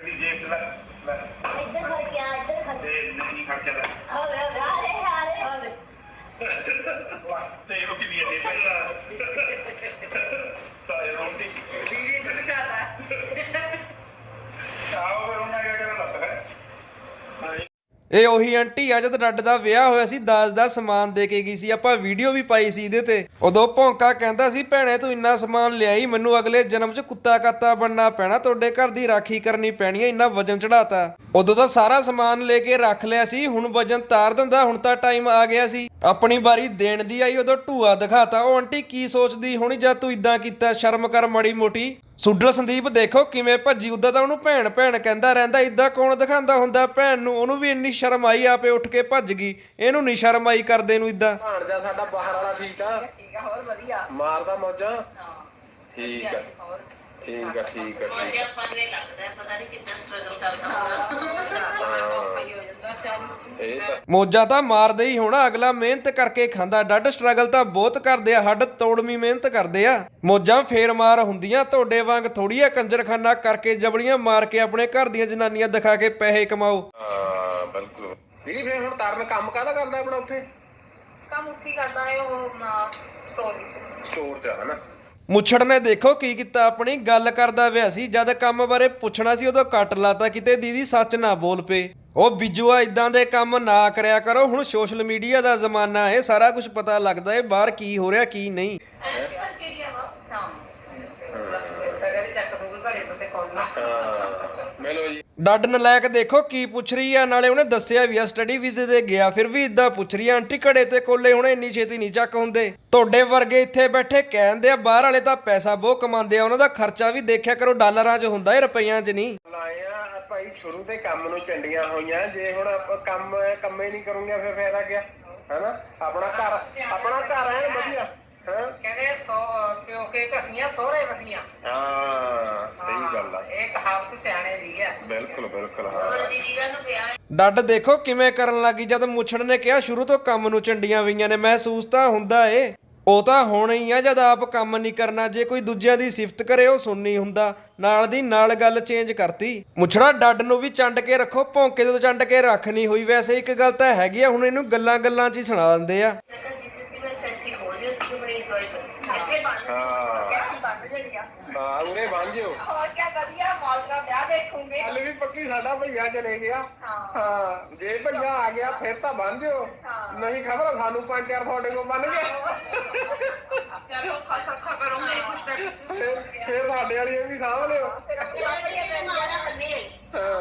ਦੀ ਜੇਬ ਚ ਲੈ ਲੈ ਇੱਧਰ ਖੜ ਕੇ ਆ ਇੱਧਰ ਖੜ ਤੇ ਨਹੀਂ ਖਰਚਾ ਲੈ ਹੋਵੇ ਹੋਵੇ ਹਾਰੇ ਹਾਰੇ ਹੋਵੇ ਤੇ ਉਹ ਕੀ ਦੀ ਜੇਬ ਪਹਿਲਾਂ ਤਾਂ ਇਹ ਰੋਟੀ ਦੀਦੀ ਸੁਣਾਦਾ ਆਓ ਫਿਰ ਉਹਨਾਂ ਕਿਆ ਕਰਨ ਲੱਗ ਹੈ ਇਹ ਉਹੀ ਆਂਟੀ ਆ ਜਦ ਰੱਡ ਦਾ ਵਿਆਹ ਹੋਇਆ ਸੀ, ਦਾਜ ਦਾ ਸਮਾਨ ਦੇ ਕੇ ਗਈ ਸੀ। ਆਪਾਂ ਵੀਡੀਓ ਵੀ ਪਾਈ ਸੀ ਇਹਦੇ ਤੇ। ਉਦੋਂ ਭੌਂਕਾ ਕਹਿੰਦਾ ਸੀ, ਭੈਣੇ, ਤੂੰ ਇੰਨਾ ਸਮਾਨ ਲਿਆਈ, ਮੈਨੂੰ ਅਗਲੇ ਜਨਮ 'ਚ ਕੁੱਤਾ ਕਾਤਾ ਬਣਨਾ ਪੈਣਾ, ਤੁਹਾਡੇ ਘਰ ਦੀ ਰਾਖੀ ਕਰਨੀ ਪੈਣੀ ਹੈ, ਇੰਨਾ ਵਜਨ ਚੜਾਤਾ ਉਦੋਂ ਤਾਂ ਸਾਰਾ ਸਮਾਨ ਲੈ ਕੇ ਰੱਖ ਲਿਆ ਸੀ, ਹੁਣ ਵਜਨ ਤਾਰ ਦਿੰਦਾ, ਹੁਣ ਤਾਂ ਟਾਈਮ ਆ ਗਿਆ ਸੀ। ਆਪਣੀ ਵਾਰੀ ਦੇਣ ਦੀ ਆਈ, ਉਦੋਂ ਢੂਆ ਦਿਖਾਤਾ, ਉਹ ਆਂਟੀ, ਕੀ ਸੋਚਦੀ ਹੋਣੀ ਜਦ ਤੂੰ ਇਦਾਂ ਕੀਤਾ, ਸ਼ਰਮ ਕਰ ਮੜੀ ਮੋਟੀ? ਸੁੱਡਲ ਸੰਦੀਪ ਦੇਖੋ ਕਿਵੇਂ ਭੱਜੀ ਉਦਾਂ ਤਾਂ ਉਹਨੂੰ ਭੈਣ ਭੈਣ ਕਹਿੰਦਾ ਰਹਿੰਦਾ ਇਦਾਂ ਕੌਣ ਦਿਖਾਉਂਦਾ ਹੁੰਦਾ? ਭੈਣ ਨੂੰ ਉਹਨੂੰ ਵੀ ਇੰਨੀ ਸ਼ਰਮ ਆਈ ਆਪੇ ਉੱਠ ਕੇ ਭੱਜ ਗਈ। ਇਹਨੂੰ ਨਹੀਂ ਸ਼ਰਮ ਆਈ ਕਰਦੇ ਨੂੰ ਇਦਾਂ ਭਾਣਜਾ ਸਾਡਾ ਬਾਹਰ ਵਾਲਾ ਠੀਕ ਆ? ਠੀਕ ਆ ਹੋਰ ਵਧੀਆ। ਮਾਰਦਾ ਮੌਜਾਂ। ਠੀਕ ਆ। ਹੋਰ। ਠੀਕ ਆ ਠੀਕ ਆ ਠੀਕ ਆ। ਨੂੰ ਮੋਜਾ ਤਾਂ ਮਾਰਦੇ ਹੀ ਹੋਣਾ ਅਗਲਾ ਮਿਹਨਤ ਕਰਕੇ ਖਾਂਦਾ। ਡੱਡ ਸਟਰਗਲ ਤਾਂ ਬਹੁਤ ਕਰਦੇ ਆ ਹੱਡ ਤੋੜਵੀਂ ਮਿਹਨਤ ਕਰਦੇ ਆ। ਮੋਜਾਂ ਫੇਰ ਮਾਰ ਹੁੰਦੀਆਂ ਤੁਹਾਡੇ ਵਾਂਗ ਥੋੜੀ ਆ ਕੰਜਰਖਾਨਾ ਕਰਕੇ ਜਬੜੀਆਂ ਮਾਰ ਕੇ ਆਪਣੇ ਘਰ ਦੀਆਂ ਜਨਾਨੀਆਂ ਦਿਖਾ ਕੇ ਪੈਸੇ ਕਮਾਓ। ਹਾਂ ਬਿਲਕੁਲ। ਦੀਦੀ ਫੇਰ ਹੁਣ ਤਰਨ ਕੰਮ ਕਾਹਦਾ ਕਰਦਾ ਆਪਣਾ ਉੱਥੇ? ਕੰਮ ਉੱਠੀ ਕਰਦਾ ਹੈ ਉਹ ਨਾ ਸਟੋਰ ਵਿੱਚ। ਸਟੋਰ 'ਚ ਹਨਾ? ਮੁੱਛੜ ਨੇ ਦੇਖੋ ਕੀ ਕੀਤਾ, ਆਪਣੀ ਗੱਲ ਕਰਦਾ ਵਿਆ ਸੀ, ਜਦ ਕੰਮ ਬਾਰੇ ਪੁੱਛਣਾ ਸੀ, ਉਦੋਂ ਕੱਟ ਲਾਤਾ, ਕਿਤੇ ਦੀਦੀ ਸੱਚ ਨਾ ਬੋਲ ਪਏ। ਉਹ ਬਿਜੂਆ ਇਦਾਂ ਦੇ ਕੰਮ ਨਾ ਕਰਿਆ ਕਰੋ, ਹੁਣ ਸੋਸ਼ਲ ਮੀਡੀਆ ਦਾ ਜ਼ਮਾਨਾ ਹੈ, ਸਾਰਾ ਕੁਝ ਪਤਾ ਲੱਗਦਾ ਹੈ, ਬਾਹਰ ਕੀ ਹੋ ਰਿਹਾ, ਕੀ ਨਹੀਂ ਐਸ ਕਰਕੇ ਗਿਆ ਵਾ ਹਾਂ ਤਗੜੇ ਚੱਕ ਦੂਗੇ ਘਰੇ ਤੇ ਕੋਲ ਹਾਂ ਮਿਲੋ ਜੀ ਡੱਡ ਨਲਾਇਕ ਦੇਖੋ ਕੀ ਪੁੱਛ ਰਹੀ ਆ, ਨਾਲੇ ਉਹਨੇ ਦੱਸਿਆ ਵੀ ਆ ਸਟੱਡੀ ਵੀਜ਼ੇ ਤੇ ਗਿਆ, ਫਿਰ ਵੀ ਇਦਾਂ ਪੁੱਛ ਰਹੀ ਆ, ਆਂਟੀ ਘੜੇ ਤੇ ਕੋਲੇ ਹੁਣ ਇੰਨੀ ਛੇਤੀ ਨਹੀਂ ਚੱਕ ਹੁੰਦੇ। ਤੁਹਾਡੇ ਵਰਗੇ ਇੱਥੇ ਬੈਠੇ ਕਹਿੰਦੇ ਆ, ਬਾਹਰ ਵਾਲੇ ਤਾਂ ਪੈਸਾ ਬਹੁਤ ਕਮਾਉਂਦੇ ਆ, ਉਹਨਾਂ ਦਾ ਖਰਚਾ ਵੀ ਦੇਖਿਆ ਕਰੋ, ਡਾਲਰਾਂ 'ਚ ਹੁੰਦਾ ਹੈ ਰੁਪਈਆਂ 'ਚ ਨਹੀਂ। ਲਾਏ ਭਾਈ ਸ਼ੁਰੂ ਤੇ ਕੰਮ ਨੂੰ ਚੰਡੀਆਂ ਹੋਈਆਂ, ਜੇ ਹੁਣ ਆਪਾਂ ਕੰਮ ਕੰਮ ਹੀ ਨਹੀਂ ਕਰੂੰਗੇ, ਫਿਰ ਫਾਇਦਾ ਕੀ ਹੈਨਾ? ਆਪਣਾ ਘਰ ਆਪਣਾ ਘਰ ਹੈ ਵਧੀਆ। ਕਹਿੰਦੇ ਸੋ ਪਿਓ ਕੇ ਕਸੀਆਂ ਸੋਹਰੇ ਵਸੀਆਂ ਹਾਂ ਸਹੀ ਗੱਲ ਆ। ਇਹ ਕਹਾਵਤ ਸਿਆਣੇ ਦੀ ਹੈ ਬਿਲਕੁਲ ਬਿਲਕੁਲ ਹਾਂ। ਨੂੰ ਵਿਆਹ ਡੱਡ ਦੇਖੋ ਕਿਵੇਂ ਕਰਨ ਲੱਗੀ ਜਦ ਮੁੱਛੜ ਨੇ ਕਿਹਾ ਸ਼ੁਰੂ ਤੋਂ ਕੰਮ ਨੂੰ ਚੰਡੀਆਂ ਹੋਈਆਂ ਨੇ ਮਹਿਸੂਸ ਤਾਂ ਹੁੰਦਾ ਏ। ਉਹ ਤਾਂ ਹੋਣਾ ਹੀ ਆ ਜਦ ਆਪ ਕੰਮ ਨਹੀਂ ਕਰਨਾ ਜੇ ਕੋਈ ਦੂਜਿਆਂ ਦੀ ਸਿਫਤ ਕਰੇ ਉਹ ਸੁਣਨੀ ਹੁੰਦਾ। ਨਾਲ ਦੀ ਨਾਲ ਗੱਲ ਚੇਂਜ ਕਰਤੀ। ਮੁੱਛੜਾ ਡੱਡ ਨੂੰ ਵੀ ਚੰਡ ਕੇ ਰੱਖੋ ਭੌਂਕੇ ਤੋਂ ਚੰਡ ਕੇ ਰੱਖ ਨਹੀਂ ਹੋਈ। ਵੈਸੇ ਇੱਕ ਗੱਲ ਤਾਂ ਹੈਗੀ ਆ ਹੁਣ ਇਹਨੂੰ ਗੱਲਾਂ ਗੱਲਾਂ 'ਚ ਹੀ ਸੁਣਾ ਦਿੰਦੇ ਆ ਮੈਂ ਤਾਂ ਜਿੱਥੇ ਸੀ ਮੈਂ ਸੈਂਟੀ ਹੋ ਜੇ ਤੁਸੀਂ ਬੜੇ ਇੰਜੋਏ ਕਰੋ ਬੰਦ ਹਾਂ। ਬੰਦ ਹਾਂ ਉਰੇ ਬਣ ਜਿਓ। ਹੋਰ ਕੀ ਵਧੀਆ ਮੌਜ ਦਾ ਵਿਆਹ ਦੇਖੂਗੇ। ਹਲ ਵੀ ਪੱਕੀ ਸਾਡਾ ਭਈਆ ਚਲੇ ਗਿਆ। ਹਾਂ। ਹਾਂ ਜੇ ਭਈਆ ਆ ਗਿਆ ਫਿਰ ਤਾਂ ਬਣ ਜਿਓ। ਨਹੀਂ ਖਬਰ ਸਾਨੂੰ ਪੰਜ ਚਾਰ ਤੁਹਾਡੇ ਕੋਲ ਬਣ ਗਏ ਚਲੋ ਖਾਸਾ ਖਾ ਕਰੂੰਗੇ ਕੁਛ ਫਿਰ ਫਿਰ ਸਾਡੇ ਵਾਲੀ ਇਹ ਵੀ ਸਾਂਭ ਲਿਓ। ਮਾਰਾ ਕੰਨੇ ਹਾਂ।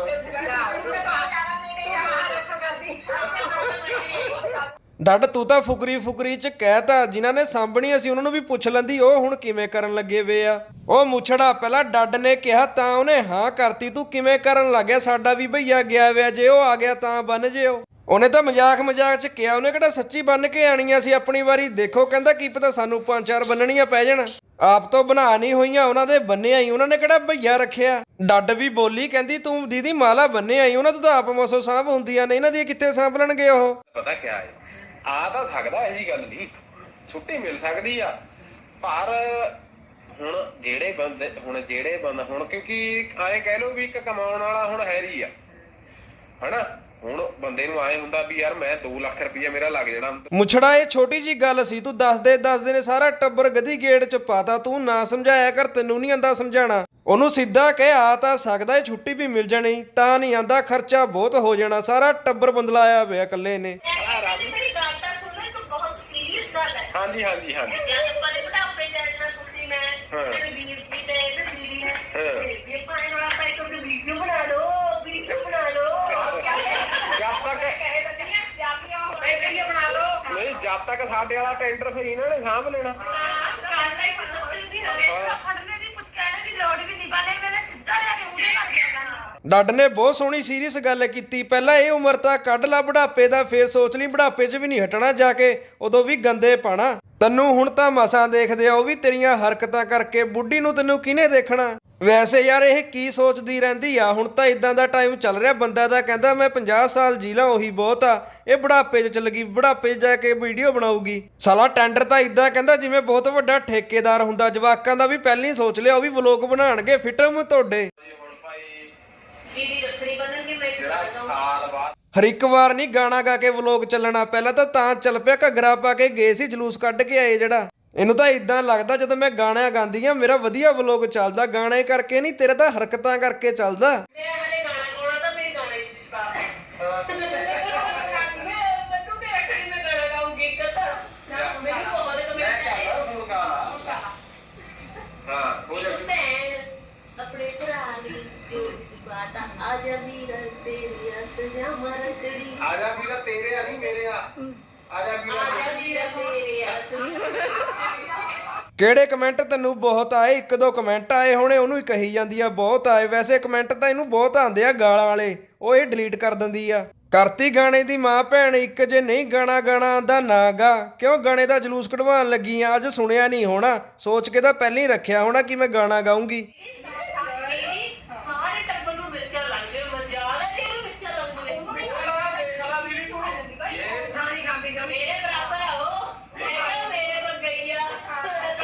ਡੱਡ, ਤੂੰ ਤਾਂ ਫੁਕਰੀ ਫੁਕਰੀ 'ਚ ਕਹਿਤਾ ਜਿਨ੍ਹਾਂ ਨੇ ਸਾਂਭਣੀ ਅਸੀਂ ਉਹਨਾਂ ਨੂੰ ਵੀ ਪੁੱਛ ਲੈਂਦੀ, ਉਹ ਹੁਣ ਕਿਵੇਂ ਕਰਨ ਲੱਗੇ ਵੇ ਆ? ਉਹ ਮੁੱਛੜਾ, ਪਹਿਲਾਂ ਡੱਡ ਨੇ ਕਿਹਾ ਤਾਂ ਉਹਨੇ ਹਾਂ ਕਰਤੀ, ਤੂੰ ਕਿਵੇਂ ਕਰਨ ਲੱਗਿਆ? ਸਾਡਾ ਵੀ ਭਈਆ ਗਿਆ ਵਿਆ ਜੇ ਉਹ ਆ ਗਿਆ ਤਾਂ ਬੰਨ ਜਿਓ। ਉਹਨੇ ਤਾਂ ਮਜ਼ਾਕ ਮਜ਼ਾਕ 'ਚ ਕਿਹਾ, ਉਹਨੇ ਕਿਹੜਾ ਸੱਚੀ ਬੰਨ ਕੇ ਆਣੀਆਂ ਸੀ ਆਪਣੀ ਵਾਰੀ? ਦੇਖੋ, ਕਹਿੰਦਾ ਕੀ ਪਤਾ ਸਾਨੂੰ ਪੰਜ ਚਾਰ ਬੰਨਣੀਆਂ ਪੈ ਜਾਣ। ਆਪ ਤੋਂ ਬਣਾ ਨਹੀਂ ਹੋਈਆਂ, ਉਹਨਾਂ ਦੇ ਬੰਨੇ ਆਈ ਉਹਨਾਂ ਨੇ ਕਿਹੜਾ ਭਈਆ ਰੱਖਿਆ? ਡੱਡ ਵੀ ਬੋਲੀ, ਕਹਿੰਦੀ, ਤੂੰ ਦੀਦੀ ਮਾਲਾ ਬੰਨੇ ਆਈ ਉਹਨਾਂ ਤੋਂ ਤਾਂ ਆਪ ਮਸੋ ਸਾਂਭ ਹੁੰਦੀਆਂ ਨੇ, ਇਹਨਾਂ ਦੀ ਕਿੱਥੇ ਸਾਂਭ ਲੈਣਗੇ ਉਹ? ਪਤਾ ਕੀ ਹੈ? ਆ ਤਾਂ ਸਕਦਾ ਇਹੀ ਗੱਲ ਨਹੀਂ। ਛੁੱਟੀ ਮਿਲ ਸਕਦੀ ਆ। ਪਰ ਹੁਣ ਜਿਹੜੇ ਬੰਦੇ ਹੁਣ ਜਿਹੜੇ ਬੰਦਾ ਹੁਣ ਕਿਉਂਕਿ ਐਂ ਕਹਿ ਲਓ ਵੀ ਇੱਕ ਕਮਾਉਣ ਵਾਲਾ ਹੁਣ ਹੈਰੀ ਆ। ਹਨਾ? ਹੁਣ ਬੰਦੇ ਨੂੰ ਆਏ ਹੁੰਦਾ ਵੀ ਯਾਰ ਮੈਂ 2 ਲੱਖ ਰੁਪਈਆ ਮੇਰਾ ਲੱਗ ਜਾਣਾ। ਮੁਛੜਾ ਇਹ ਛੋਟੀ ਜੀ ਗੱਲ ਸੀ ਤੂੰ ਦੱਸਦੇ ਦੱਸਦੇ ਨੇ ਸਾਰਾ ਟੱਬਰ ਗਦੀ ਗੇੜ ਚ ਪਾਤਾ ਤੂੰ ਨਾ ਸਮਝਾਇਆ ਕਰ ਤੈਨੂੰ ਨਹੀਂ ਆਂਦਾ ਸਮਝਾਣਾ। ਉਹਨੂੰ ਸਿੱਧਾ ਕਹਿ ਆ ਤਾਂ ਸਕਦਾ ਇਹ ਛੁੱਟੀ ਵੀ ਮਿਲ ਜਾਣੀ ਤਾਂ ਨਹੀਂ ਆਂਦਾ ਖਰਚਾ ਬਹੁਤ ਹੋ ਜਾਣਾ ਸਾਰਾ ਟੱਬਰ ਬੰਦਲਾਇਆ ਪਿਆ ਇਕੱਲੇ ਨੇ ਮੇਰੀ ਗੱਲ ਤਾਂ ਸੁਣੋ ਇਹ ਤਾਂ ਬਹੁਤ ਸੀਰੀਅਸ ਗੱਲ ਹੈ ਹਾਂਜੀ ਹਾਂਜੀ ਹਾਂਜੀ। ਜਦ ਆਪਾਂ ਨੇ ਬੁਢਾਪੇ ਜਾਣਾ ਤੁਸੀਂ ਮੈਂ ਹਾਂ। ਮੇਰੇ ਵੀਰ ਜੀ ਤੇ ਤੇ ਦੀਦੀ ਨੇ। ਹਾਂ। ਇਹ ਪਾਣੀ ਵਾਲਾ ਪਾਈ ਤੋਂ ਵੀਡੀਓ ਬਣਾ ਲਓ ਵੀਡੀਓ ਬਣਾ ਲਓ। ਜਦ ਤੱਕ ਕਹੇ ਤਾਂ ਨਹੀਂ ਜਾਪੀਆਂ ਹੋਏ ਵੀਡੀਓ ਬਣਾ ਲਓ। ਨਹੀਂ ਜਦ ਤੱਕ ਸਾਡੇ ਵਾਲਾ ਟੈਂਡਰ ਫਿਰ ਇਹਨਾਂ ਨੇ ਸਾਂਭ ਲੈਣਾ। ਫੜਨੇ ਦੀ ਕੁਝ ਕਹਿਣੇ ਦੀ ਲੋੜ ਵੀ ਨਹੀਂ ਬਣੇ ਮੇਰੇ ਸਿੱਧਾ ਲੈ ਕੇ ਮੂਹਰੇ ਲੱਗ ਜਾਣਾ ਡੱਡ ਨੇ ਬਹੁਤ ਸੋਹਣੀ ਸੀਰੀਅਸ ਗੱਲ ਕੀਤੀ। ਪਹਿਲਾਂ ਇਹ ਉਮਰ ਤਾਂ ਕੱਢ ਲਾ ਬੁਢਾਪੇ ਦਾ, ਫੇਰ ਸੋਚ ਲਈ ਬੁਢਾਪੇ 'ਚ ਵੀ ਨਹੀਂ ਹਟਣਾ ਜਾ ਕੇ, ਉਦੋਂ ਵੀ ਗੰਦੇ ਪਾਣਾ। ਤੈਨੂੰ ਹੁਣ ਤਾਂ ਮਸਾਂ ਦੇਖਦੇ ਆ, ਉਹ ਵੀ ਤੇਰੀਆਂ ਹਰਕਤਾਂ ਕਰਕੇ, ਬੁੱਢੀ ਨੂੰ ਤੈਨੂੰ ਕਿਹਨੇ ਦੇਖਣਾ? ਵੈਸੇ ਯਾਰ ਇਹ ਕੀ ਸੋਚਦੀ ਰਹਿੰਦੀ ਆ? ਹੁਣ ਤਾਂ ਇਦਾਂ ਦਾ ਟਾਈਮ ਚੱਲ ਰਿਹਾ, ਬੰਦਾ ਦਾ ਕਹਿੰਦਾ, ਮੈਂ 50 ਸਾਲ ਜੀ ਲਾਂ, ਉਹੀ ਬਹੁਤ ਆ। ਇਹ ਬੁਢਾਪੇ 'ਚ ਚੱਲ ਗਈ, ਬੁਢਾਪੇ 'ਚ ਜਾ ਕੇ ਵੀਡੀਓ ਬਣਾਊਗੀ। ਸਾਲਾ ਟੈਂਡਰ ਤਾਂ ਇਦਾਂ ਕਹਿੰਦਾ, ਜਿਵੇਂ ਬਹੁਤ ਵੱਡਾ ਠੇਕੇਦਾਰ ਹੁੰਦਾ, ਜਵਾਕਾਂ ਦਾ ਵੀ ਪਹਿਲਾਂ ਹੀ ਸੋਚ ਲਿਆ, ਉਹ ਵੀ ਵਲੋਗ ਬਣਾਉਣਗੇ ਫਿਟਮ ਤੁਹਾਡੇ। ਦੀਦੀ ਰੱਖੜੀ ਬੰਨਣਗੇ ਮੈਂ ਇੱਕ ਜਿਹੜਾ ਗਾਣਾ ਸਾਲ ਬਾਅਦ ਹਰ ਇੱਕ ਵਾਰ ਨਹੀਂ ਗਾਣਾ ਗਾ ਕੇ ਵਲੋਗ ਚੱਲਣਾ ਪਹਿਲਾਂ ਤਾਂ ਤਾਂ ਚੱਲ ਪਿਆ ਘੱਗਰਾ ਪਾ ਕੇ ਗਏ ਸੀ ਜਲੂਸ ਕੱਢ ਕੇ ਆਏ ਜਿਹੜਾ। ਇਹਨੂੰ ਤਾਂ ਇਦਾਂ ਲੱਗਦਾ ਜਦੋਂ ਮੈਂ ਗਾਣਾ ਗਾਉਂਦੀ ਆ ਮੇਰਾ ਵਧੀਆ ਵਲੋਗ ਚੱਲਦਾ ਗਾਣੇ ਕਰਕੇ ਨਹੀਂ ਤੇਰੇ ਤਾਂ ਹਰਕਤਾਂ ਕਰਕੇ ਚੱਲਦਾ। ਮੈਂ ਮਰਕੜੀ ਆ ਜਾ ਵੀਰਾ ਤੇਰੇ ਆ। ਨਹੀਂ ਮੇਰੇ ਆ। ਵੀਰਾ ਕਿਹੜੇ ਕਮੈਂਟ ਤੈਨੂੰ ਬਹੁਤ ਆਏ? ਇੱਕ ਦੋ ਕਮੈਂਟ ਆਏ ਹੋਣੇ ਉਹਨੂੰ ਹੀ ਕਹੀ ਜਾਂਦੀ ਆ ਬਹੁਤ ਆਏ। ਵੈਸੇ ਕਮੈਂਟ ਤਾਂ ਇਹਨੂੰ ਬਹੁਤ ਆਉਂਦੇ ਆ ਗਾਲਾਂ ਵਾਲੇ ਉਹ ਇਹ ਡਿਲੀਟ ਕਰ ਦਿੰਦੀ ਆ। ਕਰਤੀ ਗਾਣੇ ਦੀ ਮਾਂ ਭੈਣ ਇੱਕ ਜੇ ਨਹੀਂ ਗਾਣਾ ਗਾਣਾ ਆਂਦਾ ਨਾ ਗਾ ਕਿਉਂ ਗਾਣੇ ਦਾ ਜਲੂਸ ਕਢਵਾਉਣ ਲੱਗੀ ਆ ਅੱਜ ਸੁਣਿਆ ਨਹੀਂ ਹੋਣਾ। ਸੋਚ ਕੇ ਤਾਂ ਪਹਿਲਾਂ ਹੀ ਰੱਖਿਆ ਹੋਣਾ ਕਿ ਮੈਂ ਗਾਣਾ ਗਾਉਂਗੀ ਸਾਰੇ ਟੱਬਰ ਨੂੰ ਮਿਰਚਾਂ ਲੱਗਦੇ ਮਜ਼ਾਕ ਹੈ ਤੈਨੂੰ ਮਿਰਚਾਂ ਲੱਗਦੇ ਖਾਣੀ ਖਾਂਦੀ ਜਾ ਮੇਰੇ ਬਰਾਬਰ ਆ ਉਹ ਮੈਂ ਮੇਰੇ ਵੱਲ ਗਈ ਆ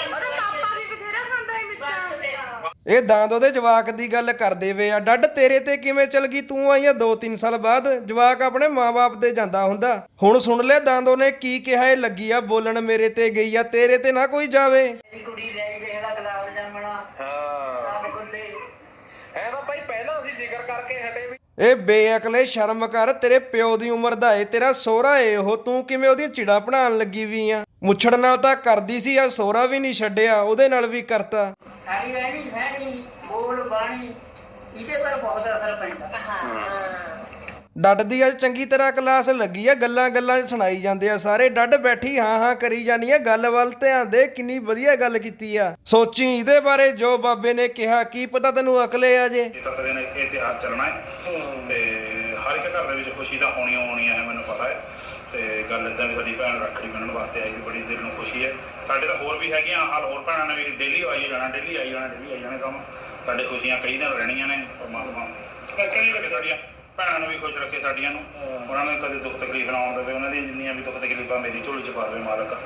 ਉਹਦਾ ਪਾਪਾ ਵੀ ਬਥੇਰਾ ਖਾਂਦਾ ਹੈ ਮਿਰਚਾਂ ਇਹ ਦਾਂਦ ਉਹਦੇ ਜਵਾਕ ਦੀ ਗੱਲ ਕਰਦੇ ਵੇ ਆ। ਡੱਡ ਤੇਰੇ ਤੇ ਕਿਵੇਂ ਚਲ ਗਈ? ਤੂੰ ਆਈ ਆ 2-3 ਸਾਲ ਬਾਅਦ। ਜਵਾਕ ਆਪਣੇ ਮਾਪੇ ਦੇ ਜਾਂਦਾ ਹੁੰਦਾ। ਹੁਣ ਸੁਣ ਲੈ ਦਾਂਦ ਉਹਨੇ ਕੀ ਕਿਹਾ ਇਹ ਲੱਗੀ ਆ ਬੋਲਣ ਮੇਰੇ ਤੇ ਗਈ ਆ ਤੇਰੇ ਤੇ ਨਾ ਕੋਈ ਜਾਵੇ। ਹਾਂ ਹੈ ਨਾ ਭਾਈ ਪਹਿਲਾਂ ਅਸੀਂ ਜ਼ਿਕਰ ਕਰਕੇ ਹਟੇ ਇਹ ਬੇਅਕਲੇ ਸ਼ਰਮ ਕਰ, ਤੇਰੇ ਪਿਓ ਦੀ ਉਮਰ ਦਾ ਏ, ਤੇਰਾ ਸੋਹਰਾ ਏ ਉਹ, ਤੂੰ ਕਿਵੇਂ ਉਹਦੀ ਚਿੜਾ ਬਣਾਉਣ ਲੱਗੀ ਵੀ ਆ? ਮੁੱਛੜ ਨਾਲ ਤਾਂ ਕਰਦੀ ਸੀ, ਆ ਸੋਹਰਾ ਵੀ ਨਹੀਂ ਛੱਡਿਆ, ਉਹਦੇ ਨਾਲ ਵੀ ਕਰਤਾ। ਸਾਰੀ ਰਹਿਣੀ ਸਹਿਣੀ ਬੋਲ ਬਾਣੀ, ਇਹਦੇ ਪਰ ਬਹੁਤ ਅਸਰ ਪੈਂਦਾ। ਡੱਡ ਦੀ ਅੱਜ ਚੰਗੀ ਤਰ੍ਹਾਂ ਕਲਾਸ ਲੱਗੀ ਆ ਗੱਲਾਂ ਗੱਲਾਂ ਸੁਣਾਈ ਜਾਂਦੇ ਆ ਸਾਰੇ। ਡੱਡ ਬੈਠੀ ਹਾਂ ਹਾਂ ਕਰੀ ਜਾਨੀ ਆ। ਗੱਲ ਵੱਲ ਧਿਆਨ ਦੇ ਕਿੰਨੀ ਵਧੀਆ ਗੱਲ ਕੀਤੀ ਆ। ਸੋਚੀ ਇਹਦੇ ਬਾਰੇ ਜੋ ਬਾਬੇ ਨੇ ਕਿਹਾ ਕੀ ਪਤਾ ਤੈਨੂੰ ਅਕਲੇ ਆ ਜੇ? ਇਹ ਸੱਤ ਦਿਨ ਇਹ ਤਿਉਹਾਰ ਚੱਲਣਾ ਹੈ। ਤੇ ਹਰ ਇੱਕ ਘਰ ਦੇ ਵਿੱਚ ਖੁਸ਼ੀ ਤਾਂ ਹੋਣੀ ਹੋਣੀ ਹੈ ਮੈਨੂੰ ਪਤਾ ਹੈ। ਤੇ ਗੱਲ ਇਦਾਂ ਵੀ ਸਾਡੀ ਭੈਣ ਰੱਖੜੀ ਬੰਨਣ ਵਾਸਤੇ ਆਈ ਵੀ ਬੜੀ ਦਿਲ ਨੂੰ ਖੁਸ਼ੀ ਹੈ। ਸਾਡੇ ਤਾਂ ਹੋਰ ਵੀ ਹੈਗੀਆਂ ਹਾਲ ਹੋਰ ਭੈਣਾਂ ਨੇ ਵੀ ਡੇਲੀ ਆਈ ਜਾਣਾ ਡੇਲੀ ਆਈ ਜਾਣਾ ਡੇਲੀ ਆਈ ਜਾਣਾ ਕੰਮ। ਸਾਡੇ ਖੁਸ਼ੀਆਂ ਕਈ ਦਿਨ ਰਹਿਣੀਆਂ ਨੇ ਪਰਮਾਤਮਾ। ਕਈ ਰੱਖੇ ਸਾਡੀਆਂ। ਭੈਣਾਂ ਨੂੰ ਵੀ ਖੁਸ਼ ਰੱਖੇ ਸਾਡੀਆਂ ਨੂੰ। ਉਹਨਾਂ ਨੂੰ ਕਦੇ ਦੁੱਖ ਤਕਲੀਫ ਨਾ ਆਉਣ ਦੇਵੇ। ਉਹਨਾਂ ਦੀਆਂ ਜਿੰਨੀਆਂ ਵੀ ਦੁੱਖ ਤਕਲੀਫਾਂ ਮੇਰੀ ਝੋਲੀ ਚ ਪਾਵੇ ਮਾਲਕ।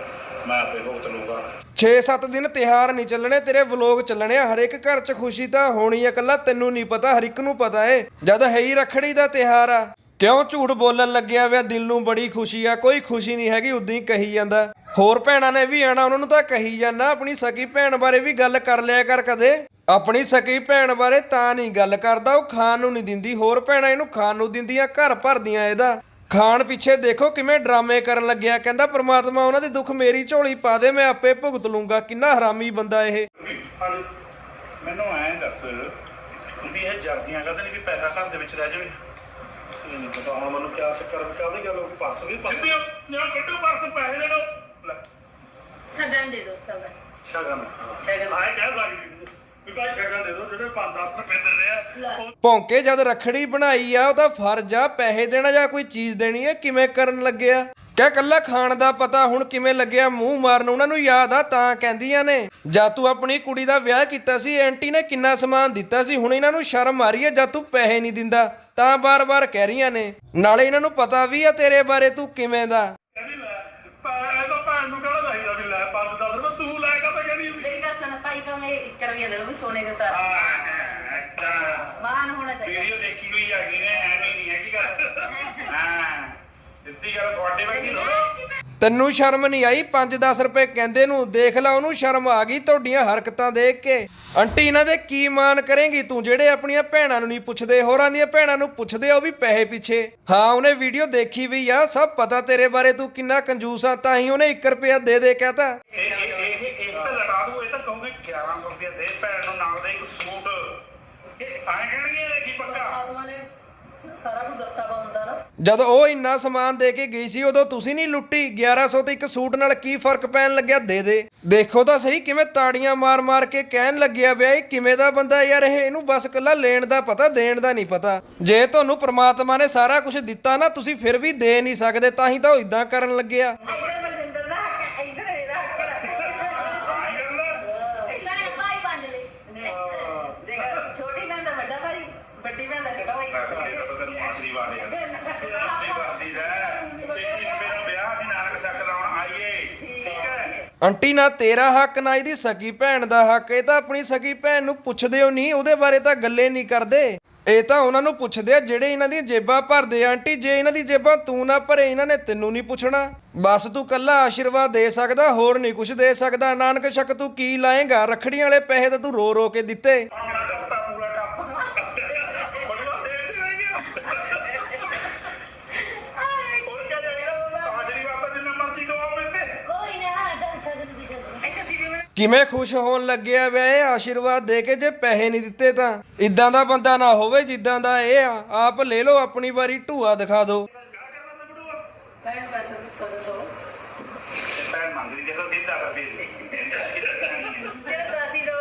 ਮੈਂ ਆਪੇ ਭੁਗਤ ਲੂੰਗਾ 6-7 ਦਿਨ ਤਿਹਾਰ ਨਹੀਂ ਚੱਲਣੇ ਤੇਰੇ ਵਲੋਗ ਚੱਲਣੇ ਆ। ਹਰ ਇੱਕ ਘਰ 'ਚ ਖੁਸ਼ੀ ਤਾਂ ਹੋਣੀ ਆ ਕੱਲਾ ਤੈਨੂੰ ਨਹੀਂ ਪਤਾ ਹਰ ਇੱਕ ਨੂੰ ਪਤਾ ਏ। ਜਦ ਹੈ ਹੀ ਰੱਖੜੀ ਦਾ ਤਿਹਾਰ ਆ। ਕਿਉਂ ਝੂਠ ਬੋਲਣ ਲੱਗਿਆ ਵਿਆ ਦਿਲ ਨੂੰ ਬੜੀ ਖੁਸ਼ੀ ਆ। ਕੋਈ ਖੁਸ਼ੀ ਨਹੀਂ ਹੈਗੀ ਉਦਾਂ ਹੀ ਕਹੀ ਜਾਂਦਾ। ਹੋਰ ਭੈਣਾਂ ਨੇ ਵੀ ਆਣਾ ਉਹਨਾਂ ਨੂੰ ਤਾਂ ਕਹੀ ਜਾਂਦਾ। ਆਪਣੀ ਸਕੀ ਭੈਣ ਬਾਰੇ ਵੀ ਗੱਲ ਕਰ ਲਿਆ ਕਰ ਕਦੇ। ਆਪਣੀ ਸਕੀ ਭੈਣ ਬਾਰੇ ਤਾਂ ਨਹੀਂ ਗੱਲ ਕਰਦਾ ਉਹ ਖਾਣ ਨੂੰ ਨਹੀਂ ਦਿੰਦੀ। ਹੋਰ ਭੈਣਾਂ ਇਹਨੂੰ ਖਾਣ ਨੂੰ ਦਿੰਦੀਆਂ ਘਰ ਭਰਦੀਆਂ ਇਹਦਾ। ਖਾਣ ਪਿੱਛੇ ਦੇਖੋ ਕਿਵੇਂ ਡਰਾਮੇ ਕਰਨ ਲੱਗਿਆ। ਕਹਿੰਦਾ ਪ੍ਰਮਾਤਮਾ ਉਹਨਾਂ ਦੀ ਦੁੱਖ ਮੇਰੀ ਝੋਲੀ ਪਾ ਦੇ ਮੈਂ ਆਪੇ ਭੁਗਤ ਲੂੰਗਾ। ਕਿੰਨਾ ਹਰਾਮੀ ਬੰਦਾ ਇਹ। ਹਾਂਜੀ ਮੈਨੂੰ ਐਂ ਦੱਸ ਵੀ ਇਹ ਜਲਦੀਆਂ ਕਦੇ ਨਹੀਂ ਵੀ ਪੈਸਾ ਘਰ ਦੇ ਵਿੱਚ ਰਹਿ ਜਾਵੇ। ਇਹ ਨਹੀਂ ਪਤਾ ਹੁਣ ਮੈਨੂੰ ਕਿਆ ਚੱਕਰ ਵੀ ਕਾਹਦੀ ਗੱਲ ਪਰਸ ਵੀ ਪਰਸ। ਸਿੱਧੀ ਨਾ ਕੱਢੋ ਪਰਸ ਪੈਸੇ ਦੇ ਦਿਓ। ਲੈ। ਸਗਨ ਦੇ ਦੋ ਸਗਨ। ਸ਼ਗਨ ਸ਼ਗਨ। ਆਏ ਕਹਿ ਸਕਦੀ ਵੀ ਭਾਈ ਸ਼ਗਨ ਦੇ ਦਿਓ ਜਿਹੜੇ 5-10 ਰੁਪਏ ਦਿੰਦੇ ਆ। ਉਹ ਭੌਂਕੇ ਜਦ ਰਖੜੀ ਬਣਾਈ ਆ ਉਹਦਾ ਫਰਜ਼ ਆ ਪੈਸੇ ਦੇਣਾ ਜਾਂ ਕੋਈ ਚੀਜ਼ ਦੇਣੀ ਹੈ ਕਿਵੇਂ ਕਰਨ ਲੱਗਿਆ ਕਹਿ ਕੱਲਾ ਖਾਣ ਦਾ ਪਤਾ ਹੁਣ ਕਿਵੇਂ ਲੱਗਿਆ ਮੂੰਹ ਮਾਰਨ ਉਹਨਾਂ ਨੂੰ ਯਾਦ ਆ ਤਾਂ ਕਹਿੰਦੀਆਂ ਨੇ। ਜਦ ਤੂੰ ਆਪਣੀ ਕੁੜੀ ਦਾ ਵਿਆਹ ਕੀਤਾ ਸੀ ਐਂਟੀ ਨੇ ਕਿੰਨਾ ਸਮਾਨ ਦਿੱਤਾ ਸੀ ਹੁਣ ਇਹਨਾਂ ਨੂੰ ਸ਼ਰਮ ਆ ਰਹੀ ਹੈ ਜਦ ਤੂੰ ਪੈਸੇ ਨਹੀਂ ਦਿੰਦਾ? ਤਾਂ ਬਾਰ-ਬਾਰ ਕਹਿ ਰਹੀਆਂ ਨੇ। ਨਾਲੇ ਇਹਨਾਂ ਨੂੰ ਪਤਾ ਵੀ ਆ ਤੇਰੇ ਬਾਰੇ ਤੂੰ ਕਿਵੇਂ ਦਾ। ਕਹਿੰਦੀ ਲੈ ਪੈ- ਇਹ ਤਾਂ ਭੈਣ ਨੂੰ ਕਹਿਣਾ ਚਾਹੀਦਾ ਵੀ ਲੈ 5-10 ਰੁਪਏ ਤੂੰ ਲੈ ਕੇ ਤਾਂ ਕਹਿੰਦੀ ਵੀ ਮੇਰੀ ਗੱਲ ਸੁਣ ਭਾਈ ਤਾਂ ਮੈਂ ਇੱਕ ਰੁਪਈਆ ਦੇ ਵੀ ਸੋਨੇ ਦੇ ਤਾਂ ਹਾਂ ਅੱਛਾ। ਮਾਨ ਹੋਣਾ ਚਾਹੀਦਾ। ਵੀਡੀਓ ਦੇਖੀ ਹੋਈ ਹੈਗੀ ਨੇ ਐਵੇਂ ਨਹੀਂ ਹੈਗੀ ਗੱਲ। ਹਾਂ। ਸਿੱਧੀ ਗੱਲ ਤੁਹਾਡੇ ਵਰਗੀ ਥੋੜ੍ਹਾ। ਤੈਨੂੰ ਸ਼ਰਮ ਨਹੀਂ ਆਈ? 5-10 ਰੁਪਏ ਕਹਿੰਦੇ ਨੂੰ ਦੇਖ ਲੈ ਉਹਨੂੰ ਸ਼ਰਮ ਆ ਗਈ ਤੁਹਾਡੀਆਂ ਹਰਕਤਾਂ ਦੇਖ ਕੇ। ਆਂਟੀ ਇਹਨਾਂ ਦੇ ਕੀ ਮਾਨ ਕਰੇਂਗੀ ਤੂੰ? ਜਿਹੜੇ ਆਪਣੀਆਂ ਭੈਣਾਂ ਨੂੰ ਨਹੀਂ ਪੁੱਛਦੇ ਹੋਰਾਂ ਦੀਆਂ ਭੈਣਾਂ ਨੂੰ ਪੁੱਛਦੇ ਆ ਉਹ ਵੀ ਪੈਸੇ ਪਿੱਛੇ। ਹਾਂ ਉਹਨੇ ਵੀਡੀਓ ਦੇਖੀ ਵੀ ਆ ਸਭ ਪਤਾ ਤੇਰੇ ਬਾਰੇ ਤੂੰ ਕਿੰਨਾ ਕੰਜੂਸ ਆ ਤਾਂ ਹੀ ਉਹਨੇ 1 ਰੁਪਿਆ ਦੇ ਦੇ ਕਹਤਾ। ਇਹ ਇਹ ਇਹ ਇਹ ਤਾਂ ਲੜਾ ਦੂ ਇਹ ਤਾਂ ਕਹੋਗੇ 1100 ਰੁਪਏ ਦੇ ਭੈਣ ਨੂੰ ਨਾਲ ਦੇ ਇੱਕ ਸੂਟ। ਇਹ ਆਏ ਕਹਿਣਗੇ ਇਹ ਕੀ ਪੱਕਾ? ਨੇ ਸਾਰਾ ਕੁਝ ਦਿੱਤਾ ਵਾ ਹੁੰਦਾ ਨਾ। ਜਦ ਉਹ ਇੰਨਾ ਸਮਾਨ ਦੇ ਕੇ ਗਈ ਸੀ ਉਦੋਂ ਤੁਸੀਂ ਨਹੀਂ ਲੁੱਟੀ। 1100 ਤੇ ਇੱਕ ਸੂਟ ਨਾਲ ਕੀ ਫ਼ਰਕ ਪੈਣ ਲੱਗਿਆ? ਦੇ ਦੇ। ਦੇਖੋ ਤਾਂ ਸਹੀ ਕਿਵੇਂ ਤਾੜੀਆਂ ਮਾਰ-ਮਾਰ ਕੇ ਕਹਿਣ ਲੱਗਿਆ ਵਿਆ ਇਹ ਕਿਵੇਂ ਦਾ ਬੰਦਾ ਯਾਰ? ਇਹ ਇਹਨੂੰ ਬਸ ਕੱਲਾ ਲੈਣ ਦਾ ਪਤਾ ਦੇਣ ਦਾ ਨਹੀਂ ਪਤਾ। ਜੇ ਤੁਹਾਨੂੰ ਪ੍ਰਮਾਤਮਾ ਨੇ ਸਾਰਾ ਕੁਝ ਦਿੱਤਾ ਨਾ ਤੁਸੀਂ ਫਿਰ ਵੀ ਦੇ ਨਹੀਂ ਸਕਦੇ ਤਾਂ ਹੀ ਤਾਂ ਉਹ ਇਦਾਂ ਕਰਨ ਲੱਗਿਆ ਬਲਜਿੰਦਰ ਦਾ ਹੱਕ ਹੈ, ਇੱਧਰ ਇਹਦਾ ਹੱਕ ਹੈ ਆਏ ਗੱਲ ਭੈਣ ਭਾਈ ਬਣ ਲੈ ਦੇਖ ਛੋਟੀ ਭੈਣ ਦਾ ਵੱਡਾ ਭਾਈ ਵੱਡੀ ਭੈਣ ਦਾ ਛੋਟਾ ਭਾਈ ਇਹ ਤਾਂ ਤੈਨੂੰ ਆਖਰੀ ਵਾਰ ਹੈ ਆਪਣੀ ਕਰਦੀ ਰਹਿ ਛੇਤੀ ਮੇਰਾ ਵਿਆਹ ਸੀ ਨਾਨਕ ਚੱਕ ਲਾਉਣ ਆਈਏ ਠੀਕ ਹੈ ਆਂਟੀ, ਨਾ ਤੇਰਾ ਹੱਕ, ਨਾ ਇਹਦੀ ਸਕੀ ਭੈਣ ਦਾ ਹੱਕ। ਇਹ ਤਾਂ ਆਪਣੀ ਸਕੀ ਭੈਣ ਨੂੰ ਪੁੱਛਦੇ ਹੋ ਨਹੀਂ, ਉਹਦੇ ਬਾਰੇ ਤਾਂ ਗੱਲੇ ਨਹੀਂ ਕਰਦੇ। ਇਹ ਤਾਂ ਉਹਨਾਂ ਨੂੰ ਪੁੱਛਦੇ ਆ, ਜਿਹੜੇ ਇਹਨਾਂ ਦੀਆਂ ਜੇਬਾਂ ਭਰਦੇ ਆ। ਆਂਟੀ, ਜੇ ਇਹਨਾਂ ਦੀ ਜੇਬਾਂ ਤੂੰ ਨਾ ਭਰੇ, ਇਹਨਾਂ ਨੇ ਤੈਨੂੰ ਨਹੀਂ ਪੁੱਛਣਾ। ਬਸ ਤੂੰ ਕੱਲਾ ਆਸ਼ੀਰਵਾਦ ਦੇ ਸਕਦਾ, ਹੋਰ ਨਹੀਂ ਕੁਝ ਦੇ ਸਕਦਾ। ਨਾਨਕ ਸ਼ੱਕ, ਤੂੰ ਕੀ ਲਾਏਗਾ? ਰੱਖੜੀਆਂ ਵਾਲੇ ਪੈਸੇ ਤਾਂ ਤੂੰ ਰੋ ਰੋ ਕੇ ਦਿੱਤੇ। ਕਿਵੇਂ ਖੁਸ਼ ਹੋਣ ਲੱਗਿਆ ਵੇ ਆਸ਼ੀਰਵਾਦ ਦੇ ਕੇ ਜੇ ਪੈਸੇ ਨਹੀਂ ਦਿੱਤੇ ਤਾਂ? ਇਦਾਂ ਦਾ ਬੰਦਾ ਨਾ ਹੋਵੇ ਜਿੱਦਾਂ ਦਾ ਇਹ ਆ। ਆਪ ਲੈ ਲਓ, ਆਪਣੀ ਵਾਰੀ ਢੂਆ ਦਿਖਾ ਦਿਓ ਕਹਿਣ ਪੈਸੇ ਦਿੱਤੇ ਦੋ ਪੈਨ ਮੰਗਦੀ ਜਦੋਂ ਦਿੱਤਾ ਤਾਂ ਫਿਰ ਜਿਹੜਾ ਦਾਸੀ ਦੋ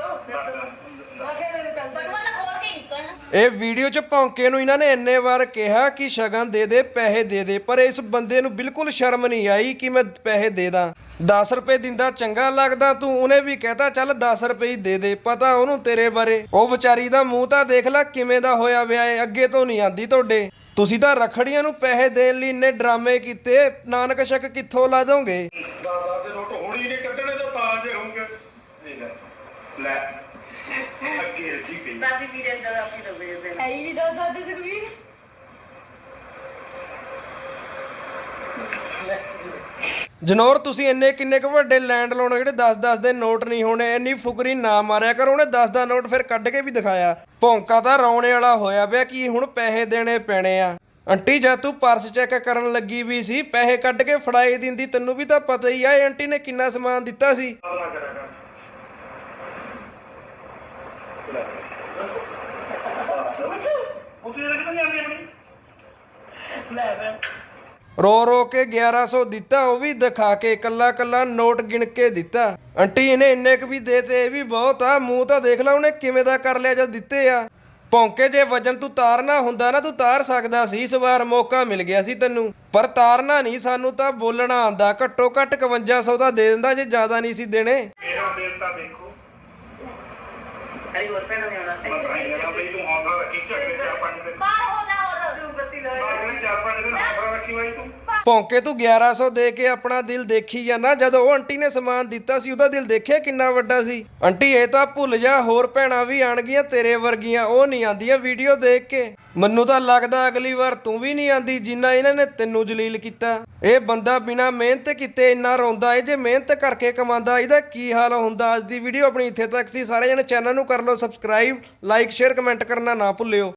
ਆਖੇ ਦੇ ਪੈਸੇ ਬਟਵਾ ਨਾ ਖੋਲ ਕੇ ਨਿਕਲਣਾ ਇਹ ਵੀਡੀਓ 'ਚ ਭੌਂਕੇ ਨੂੰ ਇਹਨਾਂ ਨੇ ਇੰਨੇ ਵਾਰ ਕਿਹਾ ਕਿ ਸ਼ਗਨ ਦੇ ਦੇ, ਪੈਸੇ ਦੇ ਦੇ, ਪਰ ਇਸ ਬੰਦੇ ਨੂੰ ਬਿਲਕੁਲ ਸ਼ਰਮ ਨਹੀਂ ਆਈ ਕਿ ਮੈਂ ਪੈਸੇ ਦੇ ਦਾਂ। 10 ਰੁਪਏ ਦਿੰਦਾ ਚੰਗਾ ਲੱਗਦਾ, ਤੂੰ ਉਹਨੇ ਵੀ ਕਹਿਤਾ, ਚੱਲ 10 ਰੁਪਏ ਹੀ ਦੇ ਦੇ, ਪਤਾ ਉਹਨੂੰ ਤੇਰੇ ਬਾਰੇ। ਉਹ ਵਿਚਾਰੀ ਦਾ ਮੂੰਹ ਤਾਂ ਦੇਖ ਲੈ ਕਿਵੇਂ ਦਾ ਹੋਇਆ ਵਿਆ ਏ ਅੱਗੇ ਤੋਂ ਨਹੀਂ ਆਂਦੀ ਤੁਹਾਡੇ। ਤੁਸੀਂ ਤਾਂ ਰਖੜੀਆਂ ਨੂੰ ਪੈਸੇ ਦੇਣ ਲਈ ਇੰਨੇ ਡਰਾਮੇ ਕੀਤੇ, ਨਾਨਕ ਸ਼ੱਕ ਕਿੱਥੋਂ ਲਾ ਦੋਗੇ? ਦਾਦਾ ਦੇ ਨੋਟ ਹੋਣੀ ਨੇ ਕੱਢਣੇ ਤਾਂ ਤਾਜ਼ੇ ਹੋਣਗੇ। ਠੀਕ ਲੈ ਅੱਗੇ ਰੱਖੀ ਗਈ ਦਾਦੀ ਵੀਰੇ ਦਾ ਆਪੀ ਦੋ ਵੇਚਦੇ ਹੈ ਹੀ ਨਹੀਂ ਦਾਦਾ ਦੇ ਸੁਖਵੀਰ ਜਨੌਰ ਤੁਸੀਂ ਇੰਨੇ ਕਿੰਨੇ ਕੁ ਵੱਡੇ ਲੈਂਡ ਲੋਨ ਜਿਹੜੇ 10-10 ਦੇ ਨੋਟ ਨਹੀਂ ਹੋਣੇ ਇੰਨੀ ਫੁਕਰੀ ਨਾ ਮਾਰਿਆ ਕਰੋ ਉਹਨੇ 10 ਦਾ ਨੋਟ ਫਿਰ ਕੱਢ ਕੇ ਵੀ ਦਿਖਾਇਆ। ਭੌਂਕਾ ਤਾਂ ਰੌਣੇ ਵਾਲਾ ਹੋਇਆ ਪਿਆ ਕਿ ਹੁਣ ਪੈਸੇ ਦੇਣੇ ਪੈਣੇ ਆ। ਆਂਟੀ ਜਦ ਤੂੰ ਪਰਸ ਚੈੱਕ ਕਰਨ ਲੱਗੀ ਵੀ ਸੀ ਪੈਸੇ ਕੱਢ ਕੇ ਫੜਾਈ ਦਿੰਦੀ ਤੈਨੂੰ ਵੀ ਤਾਂ ਪਤਾ ਹੀ ਆ ਇਹ ਆਂਟੀ ਨੇ ਕਿੰਨਾ ਸਮਾਨ ਦਿੱਤਾ ਸੀ ਨਾ ਕਰਿਆ ਕਰ ਲੈ ਬਸ ਉਹ ਤੇਰੇ ਕਿੱਥੇ ਨਹੀਂ ਆਉਂਦੀ ਆਪਣੀ। ਲੈ ਵੇ ਰੋ ਰੋ ਕੇ 1100 ਦਿੱਤਾ ਉਹ ਵੀ ਦਿਖਾ ਕੇ ਕੱਲਾ ਕੱਲਾ ਨੋਟ ਗਿਣ ਕੇ ਦਿੱਤਾ। ਆਂਟੀ ਇਹਨੇ ਇੰਨੇ ਕੁ ਵੀ ਦੇਤੇ ਇਹ ਵੀ ਬਹੁਤ ਆ ਮੂੰਹ ਤਾਂ ਦੇਖ ਲੈ ਉਹਨੇ ਕਿਵੇਂ ਦਾ ਕਰ ਲਿਆ ਜਦ ਦਿੱਤੇ ਆ। ਭੌਂਕੇ ਜੇ ਵਜਨ ਤੂੰ ਤਾਰਨਾ ਹੁੰਦਾ ਨਾ ਤੂੰ ਤਾਰ ਸਕਦਾ ਸੀ ਇਸ ਵਾਰ ਮੌਕਾ ਮਿਲ ਗਿਆ ਸੀ ਤੈਨੂੰ। ਪਰ ਤਾਰਨਾ ਨਹੀਂ ਸਾਨੂੰ ਤਾਂ ਬੋਲਣਾ ਆਂਦਾ ਘੱਟੋ ਘੱਟ 5100 ਤਾਂ ਦੇ ਦਿੰਦਾ ਜੇ ਜ਼ਿਆਦਾ ਨਹੀਂ ਸੀ ਦੇਣੇ। ਮੇਰਾ ਦਿਲ ਤਾਂ ਦੇਖੋ ਹਰੀ ਹੋਰ ਪੈਣਾ ਨਹੀਂ ਆਉਣਾ। ਮੈਂ ਭਾਈ ਨਾ ਬਈ ਤੂੰ ਹੌਸਲਾ ਰੱਖੀ ਝਗੜੇ ਚਾਰ ਪੰਜ ਦਿਨ ਬਾਹਰ ਹੋ ਤੂੰ ਚਾਰ ਪੰਜ ਦਿਨ ਹੌਸਲਾ ਰੱਖੀ ਬਾਈ ਤੂੰ ਭੌਂਕੇ ਤੂੰ 1100 ਦੇ ਕੇ ਆਪਣਾ ਦਿਲ ਦੇਖੀ ਜਾਂਦਾ। ਜਦੋਂ ਉਹ ਆਂਟੀ ਨੇ ਸਮਾਨ ਦਿੱਤਾ ਸੀ, ਉਹਦਾ ਦਿਲ ਦੇਖਿਆ ਕਿੰਨਾ ਵੱਡਾ ਸੀ। ਆਂਟੀ, ਇਹ ਤਾਂ ਭੁੱਲ ਜਾ, ਹੋਰ ਭੈਣਾਂ ਵੀ ਆਣਗੀਆਂ ਤੇਰੇ ਵਰਗੀਆਂ, ਉਹ ਨਹੀਂ ਆਂਦੀਆਂ ਵੀਡੀਓ ਦੇਖ ਕੇ। ਮੈਨੂੰ ਤਾਂ ਲੱਗਦਾ ਅਗਲੀ ਵਾਰ ਤੂੰ ਵੀ ਨਹੀਂ ਆਂਦੀ ਜਿੰਨਾ ਇਹਨਾਂ ਨੇ ਤੈਨੂੰ ਜਲੀਲ ਕੀਤਾ। ਇਹ ਬੰਦਾ ਬਿਨਾ ਮਿਹਨਤ ਕੀਤੇ ਇੰਨਾ ਰੋਂਦਾ ਏ, ਜੇ ਮਿਹਨਤ ਕਰਕੇ ਕਮਾਉਂਦਾ, ਇਹਦਾ ਕੀ ਹਾਲ ਹੁੰਦਾ? ਅੱਜ ਦੀ ਵੀਡੀਓ ਆਪਣੀ ਇੱਥੇ ਤੱਕ ਸੀ। ਸਾਰੇ ਜਣੇ ਚੈਨਲ ਨੂੰ ਕਰ ਲਓ ਸਬਸਕ੍ਰਾਈਬ ਲਾਈਕ ਸ਼ੇਅਰ ਕਮੈਂਟ ਕਰਨਾ ਨਾ ਭੁੱਲਿਓ।